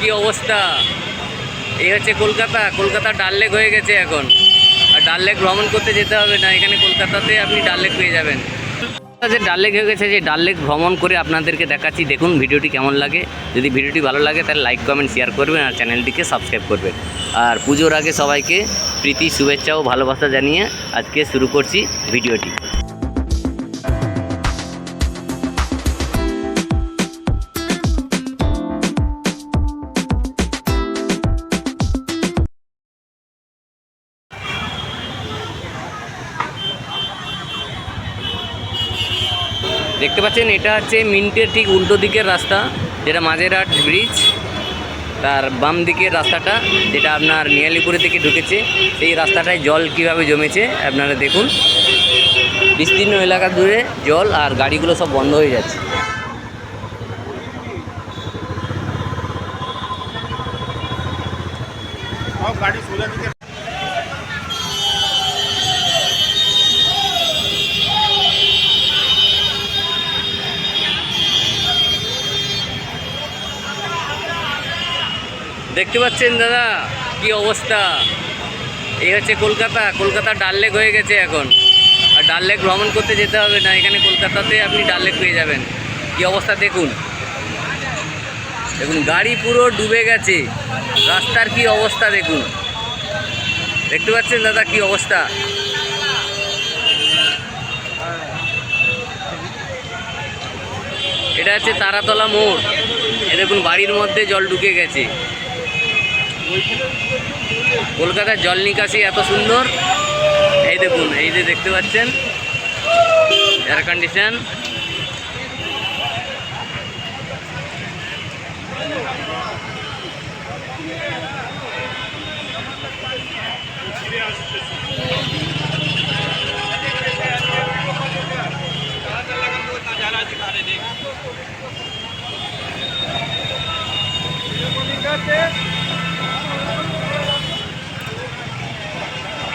কি অবস্থা? এই হচ্ছে কলকাতা। কলকাতা ডাল লেক হয়ে গেছে এখন। আর ডাল লেক ভ্রমণ করতে যেতে হবে না, এখানে কলকাতাতে আপনি ডাল লেক পেয়ে যাবেন। যে ডাল লেক হয়ে গেছে, যে ডাল লেক ভ্রমণ করে আপনাদেরকে দেখাচ্ছি, দেখুন ভিডিওটি কেমন লাগে। যদি ভিডিওটি ভালো লাগে, তাহলে লাইক কমেন্ট শেয়ার করবেন আর চ্যানেলটিকে সাবস্ক্রাইব করবেন। আর পুজোর আগে সবাইকে প্রীতি, শুভেচ্ছা ও ভালোবাসা জানিয়ে আজকে শুরু করছি ভিডিওটি। দেখতে পাচ্ছেন, এটা হচ্ছে মিন্টের ঠিক উল্টো দিকের রাস্তা, যেটা মাঝেরহাট ব্রিজ তার বাম দিকের রাস্তাটা, যেটা আপনার নিয়ালিপুরে থেকে ঢুকেছে। সেই রাস্তাটায় জল কীভাবে জমেছে, আপনারা দেখুন। বিস্তীর্ণ এলাকা জুড়ে জল আর গাড়িগুলো সব বন্ধ হয়ে যাচ্ছে। দেখতে পাচ্ছেন দাদা? কি অবস্থা? এই হচ্ছে কলকাতা। কলকাতা ডাল লেক হয়ে গেছে এখন। আর ডাল লেক ভ্রমণ করতে যেতে হবে না, এখানে কলকাতাতে আপনি ডাল লেক পেয়ে যাবেন। কি অবস্থা দেখুন। দেখুন, গাড়ি পুরো ডুবে গেছে। রাস্তার কি অবস্থা দেখুন। দেখতে পাচ্ছেন দাদা কি অবস্থা? এটা হচ্ছে তারাতলা মোড়। এ দেখুন, বাড়ির মধ্যে জল ঢুকে গেছে। কলকাতার জল নিকাশি এত সুন্দর। এই দেখুন এই যে দেখতে পাচ্ছেন এয়ার কন্ডিশন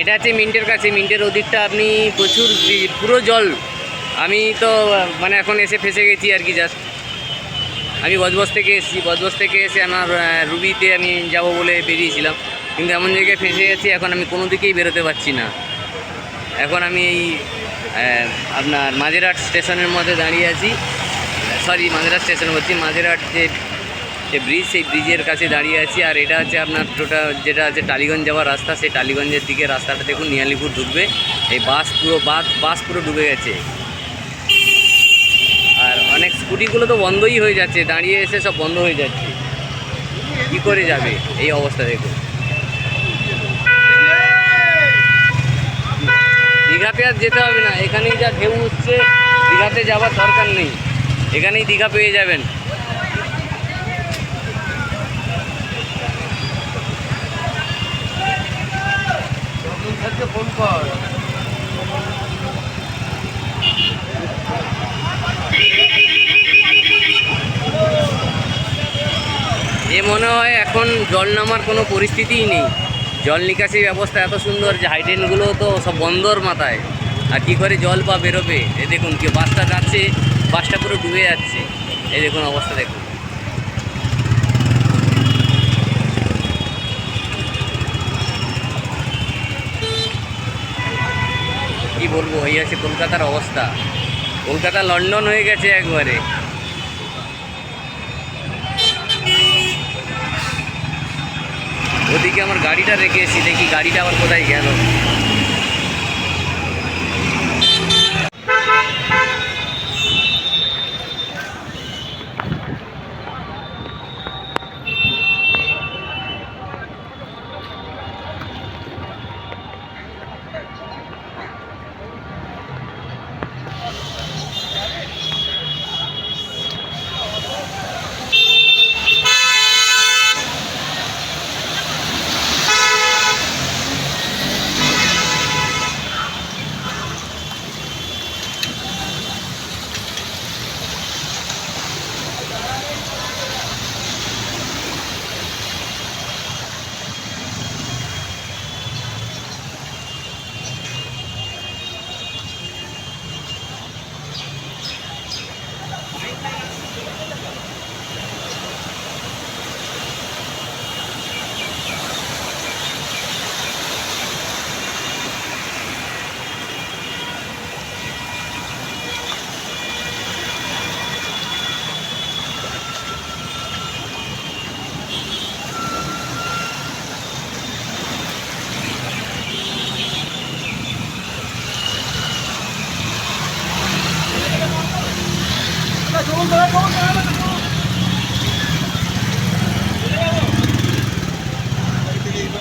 এটা হচ্ছে মিন্টের কাছে, মিন্টের ওদিকটা আপনি প্রচুর পুরো জল। আমি তো মানে এখন এসে ফেসে গেছি আর কি জাস্ট আমি বজবজ থেকে এসেছি বজবজ থেকে এসে আমার রুবিতে আমি যাব বলে বেরিয়েছিলাম। কিন্তু এমন জায়গায় ফেসে গেছি, এখন আমি কোনো দিকেই বেরোতে পারছি না। এখন আমি এই আপনার মাঝেরহাট স্টেশনের মধ্যে দাঁড়িয়ে আছি। সরি মাঝেরহাট স্টেশন বলছি, মাঝেরহাট যে যে ব্রিজ সেই ব্রিজের কাছে দাঁড়িয়ে আছি। আর এটা হচ্ছে আপনার টোটা যেটা আছে টালিগঞ্জ যাওয়ার রাস্তা, সেই টালিগঞ্জের দিকে রাস্তাটা দেখুন নিয়ালিপুর ঢুকবে। এই বাস পুরো বাস বাস পুরো ডুবে গেছে। আর অনেক স্কুটিগুলো তো বন্ধই হয়ে যাচ্ছে, দাঁড়িয়ে এসে সব বন্ধ হয়ে যাচ্ছে। কী করে যাবে? এই অবস্থা দেখুন। দীঘাতে আর যেতে হবে না, এখানেই যা ঢেউ উঠছে, দীঘাতে যাওয়ার দরকার নেই। এখানেই দীঘা পেয়ে যাবেন। কর এ মনে হয় এখন জল নামার কোনো পরিস্থিতিই নেই। জল নিকাশি ব্যবস্থা এত সুন্দর যে হাইড্রেনগুলো তো সব বন্দর মাথায়। আর কী করে জল পা বেরোবে? এ দেখুন কি বাসটা যাচ্ছে, বাসটা পুরো ডুবে যাচ্ছে। এই দেখুন অবস্থা দেখুন। বলব? এই আছে কলকাতার অবস্থা। কলকাতা লন্ডন হয়ে গেছে একবারে। ওদিকে আমার গাড়িটা রেখে এসেছি, দেখি গাড়িটা আবার কোথায় গেল।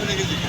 রেখেছি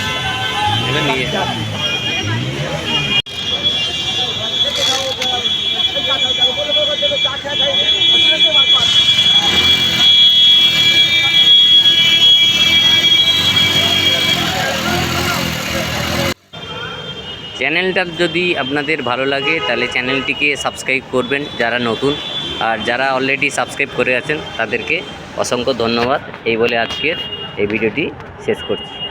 নিয়ে চ্যানেলটা যদি আপনাদের ভালো লাগে, তাহলে চ্যানেলটিকে সাবস্ক্রাইব করবেন যারা নতুন। আর যারা অলরেডি সাবস্ক্রাইব করে আছেন, তাদেরকে অসংখ্য ধন্যবাদ। এই বলে আজকের এই ভিডিওটি শেষ করছি।